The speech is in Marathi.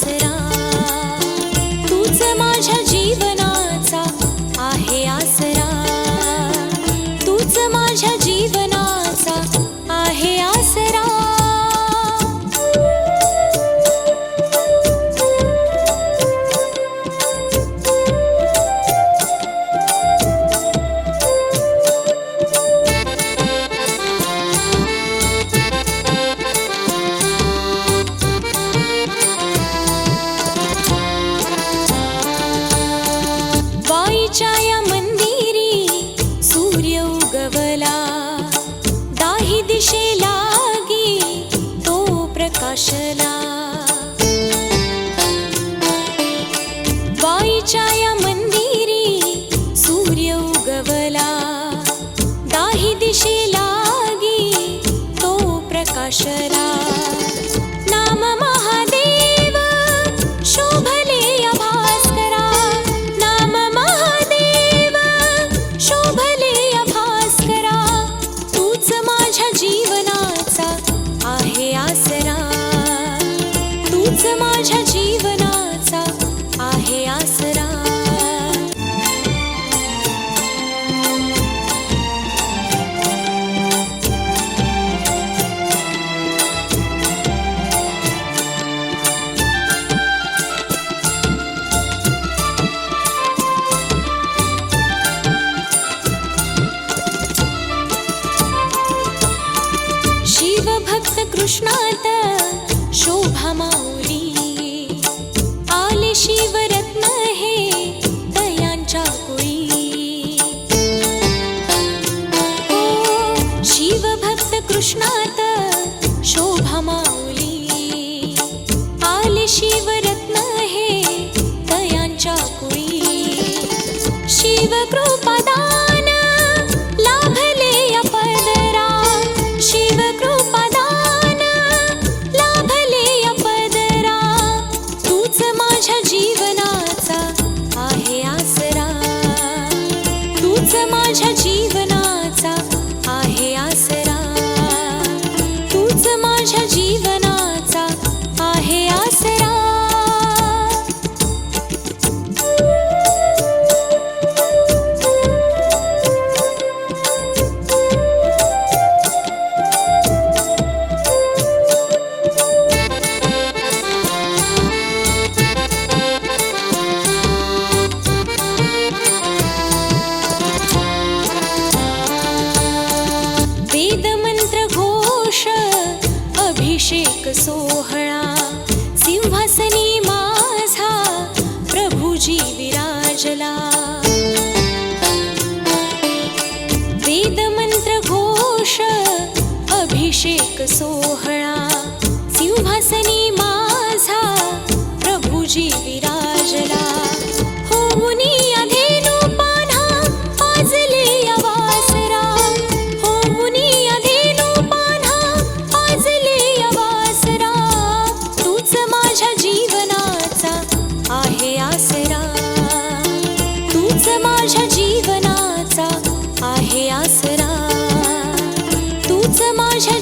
será. Shall I? माझ्या जीवनाचा आहे आसरा. कृष्णात शोभा माऊली. शिवभक्त कृष्णात शोभा माऊली। आले शिवरत्न हे तयांच्या कुळी। शिवकृपादा माझ्या जीव अभिषेक सोहळा सिंहासनी माझा प्रभुजी विराजला. वेदमंत्र घोष अभिषेक सोहळा सिंहासनी आहे आसरा. तूच माझ्या